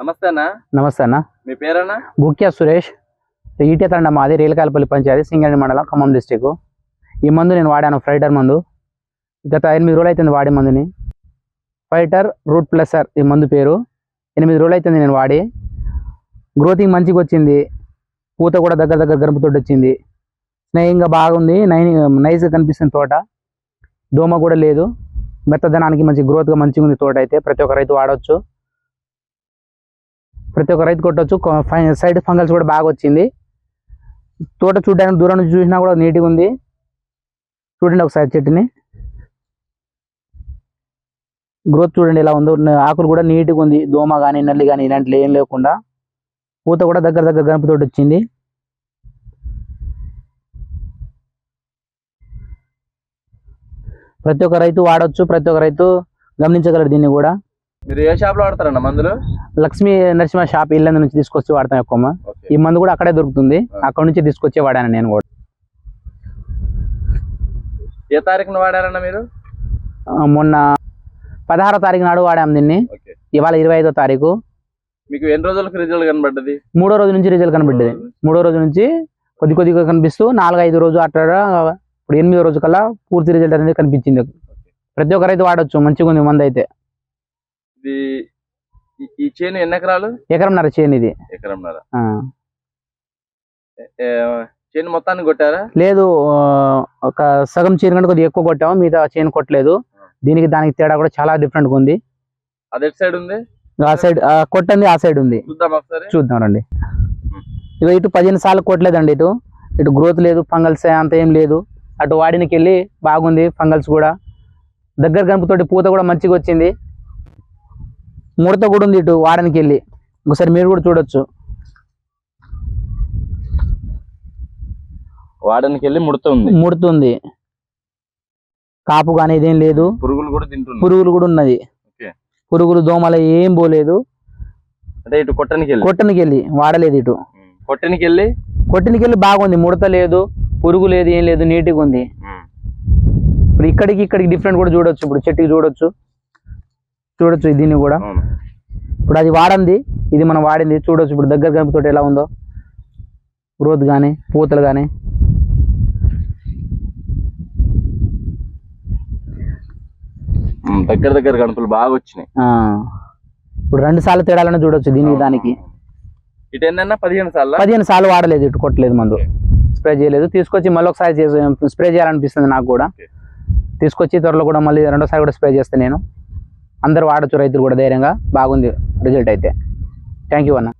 నమస్తే అన్న. నమస్తే అన్న. మీ పేరన్నా? గుక్యా సురేష్. ఈటే తండ మాది రేలకాయలపల్లి పంచాయతీ సింగరేణి మండలం ఖమ్మం డిస్టిక్ ఈ మందు నేను వాడాను ఫైటర్ మందు. గత ఎనిమిది రోజులు అవుతుంది వాడే మందుని. ఫైటర్ రూట్ ప్లసర్ ఈ మందు పేరు. ఎనిమిది రోజులు అవుతుంది నేను వాడి. గ్రోతింగ్ మంచిగా వచ్చింది. పూత కూడా దగ్గర దగ్గర గరుపుతోటి వచ్చింది. స్నేహంగా బాగుంది నై నైస్గా కనిపిస్తుంది తోట. దోమ కూడా లేదు. మెత్తదనానికి మంచి గ్రోత్గా మంచిగా ఉంది తోట అయితే. ప్రతి ఒక్క రైతు వాడవచ్చు ప్రతి ఒక్క రైతు కొట్టచ్చు. సైడ్ ఫంగల్స్ కూడా బాగా వచ్చింది. తోట చూడడానికి దూరం నుంచి చూసినా కూడా నీట్గా ఉంది. చూడండి ఒకసారి చెట్టుని. గ్రోత్ చూడండి ఇలా ఉందో. ఆకులు కూడా నీట్గా ఉంది. దోమ కానీ నల్లి కానీ ఇలాంటివి ఏం లేకుండా. పూత కూడా దగ్గర దగ్గర గణపతోటి వచ్చింది. ప్రతి ఒక్క రైతు వాడచ్చు. ప్రతి ఒక్క రైతు గమనించగలరు దీన్ని కూడా. మీరు ఏ షాప్లో వాడతారన్న మందులు? లక్ష్మీ నరసింహ షాప్ ఇల్లందు నుంచి తీసుకొచ్చి వాడతాం ఎక్కువ ఈ మందు కూడా అక్కడే దొరుకుతుంది. అక్కడ నుంచి తీసుకొచ్చే వాడాను నేను కూడా. ఏ తారీఖున వాడారన్న మీరు? మొన్న పదహారో తారీఖు నాడు వాడాం దీన్ని. ఇవాళ ఇరవై ఐదో తారీఖు. మీకు ఎన్ని రోజులకు రిజల్ట్ కనబడ్డది? మూడో రోజు నుంచి రిజల్ట్ కనబడ్డది. మూడో రోజు నుంచి. కొద్ది కొద్దిగా కనిపిస్తూ నాలుగు ఐదు రోజు అట్లా ఇప్పుడు ఎనిమిదో రోజు కల్లా పూర్తి రిజల్ట్ అనేది కనిపించింది. ప్రతి ఒక్క రైతు వాడచ్చు మంచిగా ఉంది మందు అయితే. ఇది ఈ- చేను ఎన్ని ఎకరాలు? ఎకరంన్నర చేయని ఇది. ఎకరంన్నర. చేను మొత్తాన్ని కొట్టారా? లేదు ఒక సగం చీర కంటే కొద్దిగా ఎక్కువ కొట్టాము మిగతా చేయని కొట్టలేదు. దీనికి దానికి తేడా కూడా చాలా డిఫరెంట్గా ఉంది. అది ఎటు సైడ్ ఉంది? ఆ సైడ్ ఆ కొట్టంది ఆ సైడ్ ఉంది. చూద్దాం ఒకసారి. చూద్దాం రండి. ఇక ఇటు పదిహేను సార్లు కొట్టలేదండి ఇటు. ఇటు గ్రోత్ లేదు ఫంగల్స్ అంత ఏం లేదు. అటు వాడినకి వెళ్ళి బాగుంది ఫంగల్స్ కూడా. దగ్గర గనుపుతోటి పూత కూడా మంచిగా వచ్చింది. ముడత కూడా ఉంది ఇటు వాడనికి వెళ్ళి. ఒకసారి మీరు కూడా చూడొచ్చు. వాడనికి వెళ్ళి ముడత ఉంది. ముడుతుంది కాపు కానీ ఇదేం లేదు. పురుగులు కూడా తింటుంది పురుగులు కూడా ఉన్నది. పురుగులు దోమలు ఏం పోలేదు. అంటే ఇటు కొట్టనికి వెళ్ళి. కొట్టనికి వెళ్ళి వాడలేదు ఇటు. కొట్టనికి వెళ్ళి? కొట్టనికి వెళ్ళి బాగుంది. ముడత లేదు పురుగు లేదు ఏం లేదు నీట్గా ఉంది. ఇప్పుడు ఇక్కడికి ఇక్కడికి డిఫరెంట్ కూడా చూడొచ్చు. ఇప్పుడు చెట్టుకి చూడొచ్చు. చూడొచ్చు దీన్ని కూడా. ఇప్పుడు అది వాడంది ఇది మనం వాడింది చూడొచ్చు. ఇప్పుడు దగ్గర గంపుతోటి ఎలా ఉందో. గ్రోత్ కానీ పూతలు కానీ దగ్గర దగ్గర గణపలు బాగా వచ్చినాయి. ఇప్పుడు రెండు సార్లు తేడాలని చూడొచ్చు దీనికి దానికి. ఇటు ఎన్నన్నా? పదిహేను సార్లు? పదిహేను సార్లు వాడలేదు ఇటు కొట్టలేదు మందు. స్ప్రే చేయలేదు. తీసుకొచ్చి మళ్ళీ ఒకసారి స్ప్రే చేయాలనిపిస్తుంది నాకు కూడా. తీసుకొచ్చి త్వరలో కూడా మళ్ళీ రెండోసారి కూడా స్ప్రే చేస్తాను నేను. అందరు వాడచ్చు రైతులు కూడా ధైర్యంగా. బాగుంది. రిజల్ట్ అయితే. థ్యాంక్ యూ అన్న.